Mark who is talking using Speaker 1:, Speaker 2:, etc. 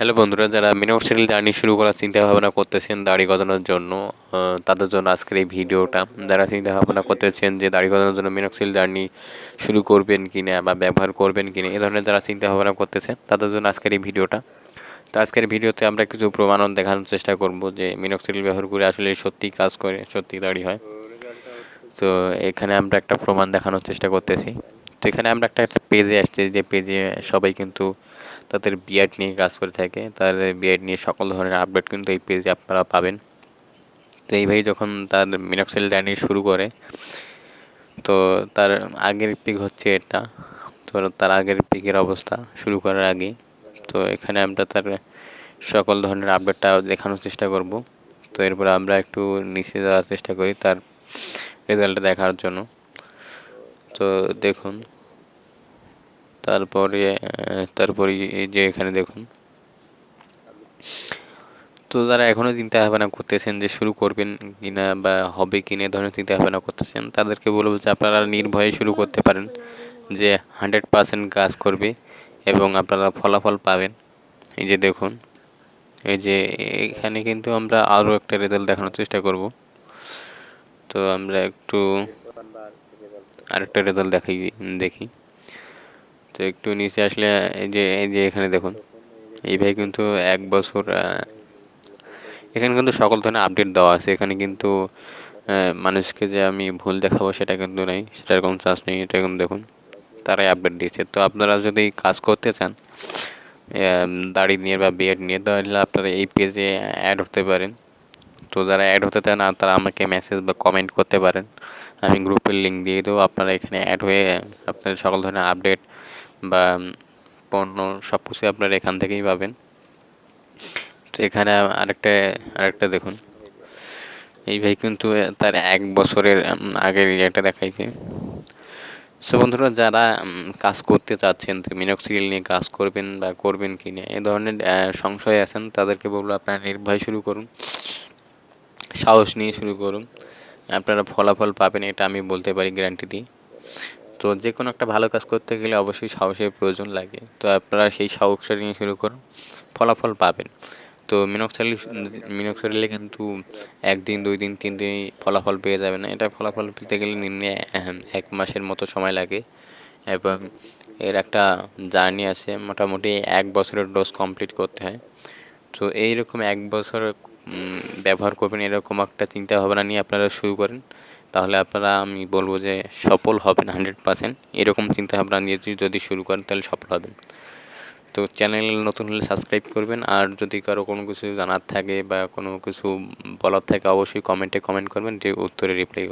Speaker 1: Hello বন্ধুরা, যারা মিনোক্সিল journey শুরু করার চিন্তা ভাবনা করতেছেন দাড়ি গজানোর জন্য তাদের জন্য আজকের এই ভিডিওটা। যারা চিন্তা ভাবনা করতেছেন যে দাড়ি গজানোর জন্য মিনোক্সিল জার্নি শুরু করবেন কিনা বা ব্যবহার করবেন কিনা, এ ধরনের যারা চিন্তা ভাবনা করতেছেন, তাদের জন্য আজকের এই ভিডিওটা। তো আজকের ভিডিওতে আমরা কিছু প্রমাণন দেখানোর চেষ্টা করব যে মিনোক্সিল ব্যবহার করে আসলে সত্যি কাজ করে, সত্যি দাড়ি হয়। তো এখানে আমরা একটা প্রমাণ দেখানোর চেষ্টা করতেছি। তো এখানে আমরা একটা পেজে আসছি যে পেজে সবাই কিন্তু তাদের বিয়ার্ড নিয়ে কাজ করে থাকে, তাদের বিয়ার্ড নিয়ে সকল ধরনের আপডেট কিন্তু এই পেজে আপনারা পাবেন। তো এইভাবেই যখন তার মিনাক্সেল জার্নি শুরু করে, তো তার আগের পিক হচ্ছে এটা, তো তার আগের পিকের অবস্থা শুরু করার আগে। তো এখানে আমরা তার সকল ধরনের আপডেটটা দেখানোর চেষ্টা করব। তো এরপরে আমরা একটু নিচে যাওয়ার চেষ্টা করি তার রেজাল্টটা দেখার জন্য। তো দেখুন তারপরে তারপরে এই যে এখানে দেখুন। তো যারা এখনও চিন্তা ভাবনা করতেছেন যে শুরু করবেন কিনা বা হবে কিনা ধরনের চিন্তা ভাবনা করতেছেন, তাদেরকে বলব যে আপনারা নির্ভয়ে শুরু করতে পারেন যে হান্ড্রেড পার্সেন্ট কাজ করবে এবং আপনারা ফলাফল পাবেন। এই যে দেখুন, এই যে এখানে কিন্তু আমরা আরও একটা রেজাল্ট দেখানোর চেষ্টা করব। তো আমরা একটু আরেকটা রেজাল্ট দেখাই, দেখি। তো একটু নিচে আসলে, এই যে এই যে এখানে দেখুন, এই ভাই কিন্তু এক বছর এখানে কিন্তু সকল ধরনের আপডেট দেওয়া আছে। এখানে কিন্তু মানুষকে যে আমি ভুল দেখাবো সেটা কিন্তু নেই সেটার কোনো চান্স নেই, এটা কিন্তু দেখুন, তারাই আপডেট দিয়েছে। তো আপনারা যদি কাজ করতে চান দাড়ি নিয়ে বা বিএড নিয়ে, তাহলে আপনারা এই পেজে অ্যাড হতে পারেন। তো যারা অ্যাড হতে চান তারা আমাকে মেসেজ বা কমেন্ট করতে পারেন। আমি গ্রুপের লিঙ্ক দিয়ে দেবো, আপনারা এখানে অ্যাড হয়ে আপনাদের সকল ধরনের আপডেট বা পণ্য সব কিছুই আপনারা এখান থেকেই পাবেন। তো এখানে আরেকটা আরেকটা দেখুন। এই ভাই কিন্তু তার এক বছরের আগের ইয়েটা দেখাইছে। সো বন্ধুরা, যারা কাজ করতে চাচ্ছেন, তো মিনক্সিল নিয়ে কাজ করবেন বা করবেন কি না, এ ধরনের সংশয় আছেন, তাদেরকে বলব আপনারা নির্ভয় শুরু করুন। সাহস নিয়ে শুরু করুন। আপনারা ফলাফল পাবেন, এটা আমি বলতে পারি গ্যারান্টি দিয়ে। তো যে কোনো একটা ভালো কাজ করতে গেলে অবশ্যই সাহসের প্রয়োজন লাগে। তো আপনারা সেই সাহসটা নিয়ে শুরু করুন, ফলাফল পাবেন। তো মিনক্সালি মিনক্সারিলে কিন্তু একদিন, দুই দিন, তিন দিন ফলাফল পেয়ে যাবে না এটা ফলাফল পেতে গেলে নিম্নে এক মাসের মতো সময় লাগে এবং এর একটা জার্নি আছে, মোটামুটি এক বছরের ডোজ কমপ্লিট করতে হয়। তো এইরকম এক বছর ব্যবহার করবেন, এরকম একটা চিন্তা ভাবনা নিয়ে আপনারা শুরু করেন। তাহলে আপনারা, আমি বলব যে সফল হবেন হান্ড্রেড পার্সেন্ট। এরকম চিন্তা ভাবনা নিয়ে যদি- যদি শুরু করেন, তাহলে সফল হবেন। তো চ্যানেল নতুন হলে সাবস্ক্রাইব করবেন, আর যদি কারও কোনো কিছু জানার থাকে বা কোনো কিছু বলার থাকে, অবশ্যই কমেন্টে কমেন্ট করবেন, যে উত্তরে রিপ্লাই